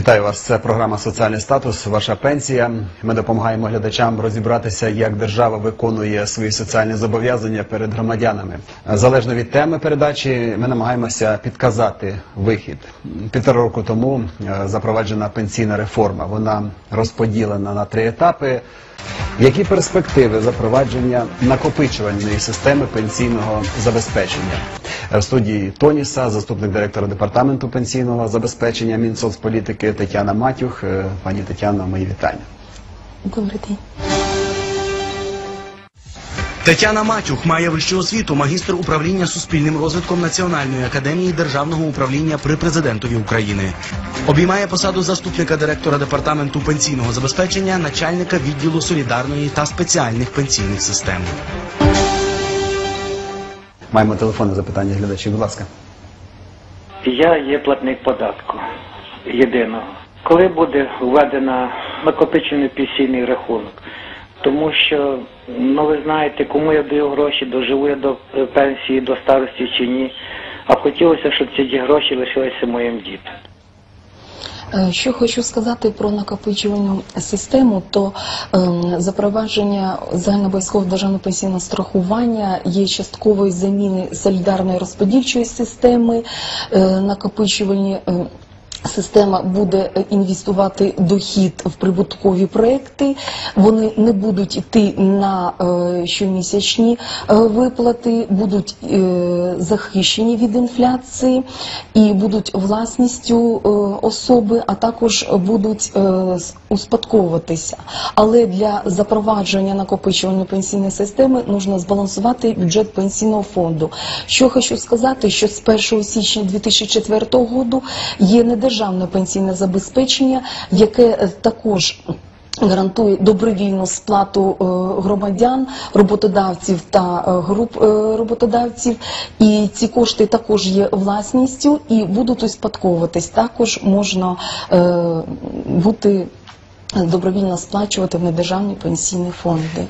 Вітаю вас. Це програма Соціальний статус. Ваша пенсія. Ми допомагаємо глядачам розібратися, як держава виконує свої соціальні зобов'язання перед громадянами. Залежно від теми передачі, ми намагаємося підказати вихід. Півтора року тому е, запроваджена пенсійна реформа. Вона розподілена на три етапи. Які перспективи запровадження накопичувальної системи пенсійного забезпечення? В студії Тоніса, заступник директора департаменту пенсійного забезпечення Мінсоцполітики Тетяна Матюх. Е, Пані Тетяно, мої вітання. Добрий день. Тетяна Матюх має вищу освіту, магістр управління суспільним розвитком Національної академії державного управління при президентові України. Обіймає посаду заступника директора департаменту пенсійного забезпечення, начальника відділу солідарної та спеціальних пенсійних систем. Маємо телефонне запитання глядачів. Будь ласка. Я є платник податку єдиного. Коли буде введено накопичений пенсійний рахунок? Тому що, ну ви знаєте, кому я даю гроші, доживу я до пенсії, до старості чи ні. А хотілося, щоб ці гроші лишилися моїм дітям. Е, Що хочу сказати про накопичувальну систему, то ем, запровадження загальнообов'язкового державного пенсійного страхування є частковою заміни солідарної розподільчої системи, е, накопичувальні. е, Система буде е, інвестувати дохід в прибуткові проекти. Вони не будуть йти на е, щомісячні е, виплати, будуть захищені від інфляції і будуть власністю особи, а також будуть успадковуватися. Але для запровадження накопичувальної пенсійної системи нужно збалансувати бюджет пенсійного фонду. Що хочу сказати, що з 1 січня 2004 року є недержавне пенсійне забезпечення, яке е, також Гарантує добровільну сплату е, громадян, роботодавців та е, груп роботодавців, і ці кошти також є власністю і будуть успадковуватись. Також можна бути добровільно сплачувати в недержавні пенсійні фонди.